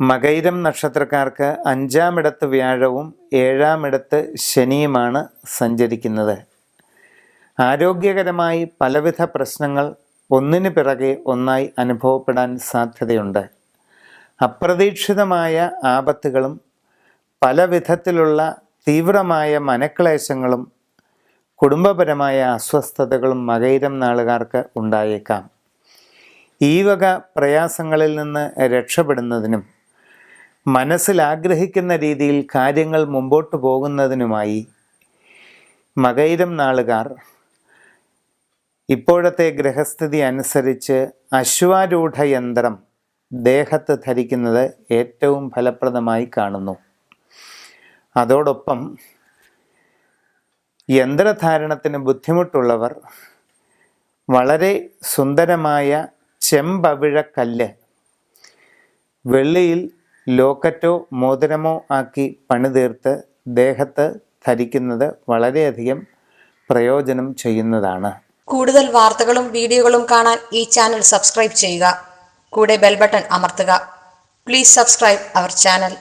മകൈരം നക്ഷത്രക്കാർക്ക് അഞ്ചാമിടത്ത് വ്യാഴവും ഏഴാമിടത്ത് ശനിയുമാണ് സഞ്ചരിക്കുന്നത്. ആരോഗ്യകരമായി പലവിധ പ്രശ്നങ്ങൾ ഒന്നിന് പിറകെ ഒന്നായി അനുഭവപ്പെടാൻ സാധ്യതയുണ്ട്. അപ്രതീക്ഷിതമായ ആപത്തുകളും പല വിധത്തിലുള്ള തീവ്രമായ മനക്ലേശങ്ങളും കുടുംബപരമായ അസ്വസ്ഥതകളും മകൈരം നാളുകാർക്ക് ഉണ്ടായേക്കാം. ഈ വക പ്രയാസങ്ങളിൽ നിന്ന് രക്ഷപ്പെടുന്നതിനും മനസ്സിൽ ആഗ്രഹിക്കുന്ന രീതിയിൽ കാര്യങ്ങൾ മുമ്പോട്ട് പോകുന്നതിനുമായി മകൈരം നാളുകാർ ഇപ്പോഴത്തെ ഗ്രഹസ്ഥിതി അനുസരിച്ച് അശ്വാരൂഢയന്ത്രം ദേഹത്ത് ധരിക്കുന്നത് ഏറ്റവും ഫലപ്രദമായി കാണുന്നു. അതോടൊപ്പം യന്ത്രധാരണത്തിന് ബുദ്ധിമുട്ടുള്ളവർ വളരെ സുന്ദരമായ ചെമ്പവിഴക്കല്ല് വെള്ളിയിൽ ലോക്കറ്റോ മോതിരമോ ആക്കി പണിതീർത്ത് ദേഹത്ത് ധരിക്കുന്നത് വളരെയധികം പ്രയോജനം ചെയ്യുന്നതാണ്. കൂടുതൽ വാർത്തകളും വീഡിയോകളും കാണാൻ ഈ ചാനൽ സബ്സ്ക്രൈബ് ചെയ്യുക. കൂടെ ബെൽബട്ടൺ അമർത്തുക. Please subscribe our channel.